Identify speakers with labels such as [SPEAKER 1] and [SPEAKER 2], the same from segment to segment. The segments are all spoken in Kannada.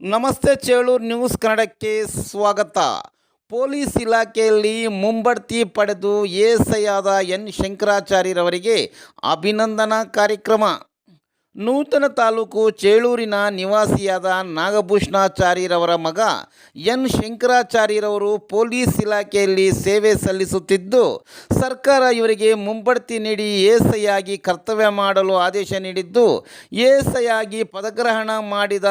[SPEAKER 1] ನಮಸ್ತೆ ಚೇಳೂರು ನ್ಯೂಸ್ ಕನ್ನಡಕ್ಕೆ ಸ್ವಾಗತ. ಪೊಲೀಸ್ ಇಲಾಖೆಯಲ್ಲಿ ಮುಂಬಡ್ತಿ ಪಡೆದು ಎಎಸ್ಐ ಆದ ಎನ್. ಶಂಕರಾಚಾರ್ಯರವರಿಗೆ ಅಭಿನಂದನಾ ಕಾರ್ಯಕ್ರಮ. ನೂತನ ತಾಲೂಕು ಚೇಳೂರಿನ ನಿವಾಸಿಯಾದ ನಾಗಭೂಷಣಾಚಾರ್ಯರವರ ಮಗ ಎನ್. ಶಂಕರಾಚಾರ್ಯರವರು ಪೊಲೀಸ್ ಇಲಾಖೆಯಲ್ಲಿ ಸೇವೆ ಸಲ್ಲಿಸುತ್ತಿದ್ದು, ಸರ್ಕಾರ ಇವರಿಗೆ ಮುಂಬಡ್ತಿ ನೀಡಿ ಎಎಸ್ಐ ಆಗಿ ಕರ್ತವ್ಯ ಮಾಡಲು ಆದೇಶ ನೀಡಿದ್ದು ಎಎಸ್ಐ ಆಗಿ ಪದಗ್ರಹಣ ಮಾಡಿದ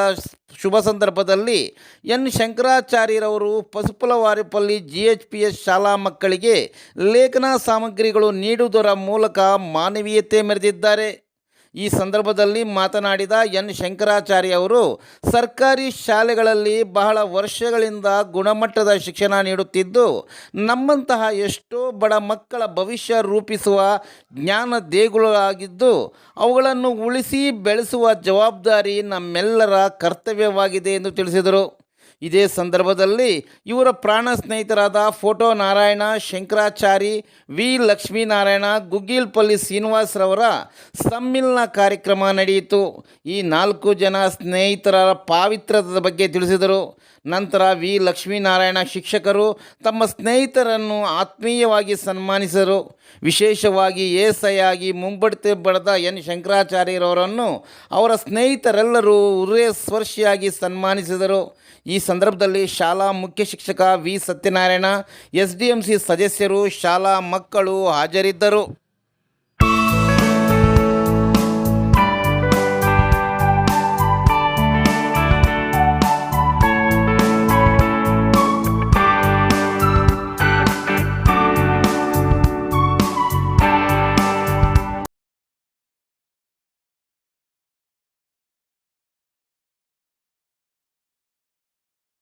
[SPEAKER 1] ಶುಭ ಸಂದರ್ಭದಲ್ಲಿ N ಶಂಕರಾಚಾರ್ಯರವರು Pasupulavaripalli G H P S ಶಾಲಾ ಮಕ್ಕಳಿಗೆ ಲೇಖನ ಸಾಮಗ್ರಿಗಳು ನೀಡುವುದರ ಮೂಲಕ ಮಾನವೀಯತೆ ಮೆರೆದಿದ್ದಾರೆ. ಈ ಸಂದರ್ಭದಲ್ಲಿ ಮಾತನಾಡಿದ ಎನ್. ಶಂಕರಾಚಾರ್ಯ ಅವರು, ಸರ್ಕಾರಿ ಶಾಲೆಗಳಲ್ಲಿ ಬಹಳ ವರ್ಷಗಳಿಂದ ಗುಣಮಟ್ಟದ ಶಿಕ್ಷಣ ನೀಡುತ್ತಿದ್ದು, ನಮ್ಮಂತಹ ಎಷ್ಟೋ ಬಡ ಮಕ್ಕಳ ಭವಿಷ್ಯ ರೂಪಿಸುವ ಜ್ಞಾನ ದೇಗುಲಗಳಾಗಿದ್ದು, ಅವುಗಳನ್ನು ಉಳಿಸಿ ಬೆಳೆಸುವ ಜವಾಬ್ದಾರಿ ನಮ್ಮೆಲ್ಲರ ಕರ್ತವ್ಯವಾಗಿದೆ ಎಂದು ತಿಳಿಸಿದರು. ಇದೇ ಸಂದರ್ಭದಲ್ಲಿ ಇವರ ಪ್ರಾಣ ಸ್ನೇಹಿತರಾದ ಫೋಟೋ ನಾರಾಯಣ, ಶಂಕರಾಚಾರಿ, ವಿ ಲಕ್ಷ್ಮೀನಾರಾಯಣ ಗುಗ್ಗಿಲ್ಪಲ್ಲಿ ಶ್ರೀನಿವಾಸ್ರವರ ಸಮ್ಮಿಲನ ಕಾರ್ಯಕ್ರಮ ನಡೆಯಿತು. ಈ ನಾಲ್ಕು ಜನ ಸ್ನೇಹಿತರ ಪಾವಿತ್ರ್ಯದ ಬಗ್ಗೆ ತಿಳಿಸಿದರು. ನಂತರ ವಿ. ಲಕ್ಷ್ಮೀನಾರಾಯಣ ಶಿಕ್ಷಕರು ತಮ್ಮ ಸ್ನೇಹಿತರನ್ನು ಆತ್ಮೀಯವಾಗಿ ಸನ್ಮಾನಿಸಿದರು. ವಿಶೇಷವಾಗಿ ಆಗಿ ಮುಂಬಡ್ತಿ ಬಡದ ಎನ್. ಶಂಕರಾಚಾರ್ಯರವರನ್ನು ಅವರ ಸ್ನೇಹಿತರೆಲ್ಲರೂ ಹೃದಯಸ್ಪರ್ಶಿಯಾಗಿ ಸನ್ಮಾನಿಸಿದರು. ಈ ಸಂದರ್ಭದಲ್ಲಿ ಶಾಲಾ ಮುಖ್ಯ ಶಿಕ್ಷಕ V. Satyanarayana, S. D. M. C ಸದಸ್ಯರು, ಶಾಲಾ ಮಕ್ಕಳು ಹಾಜರಿದ್ದರು.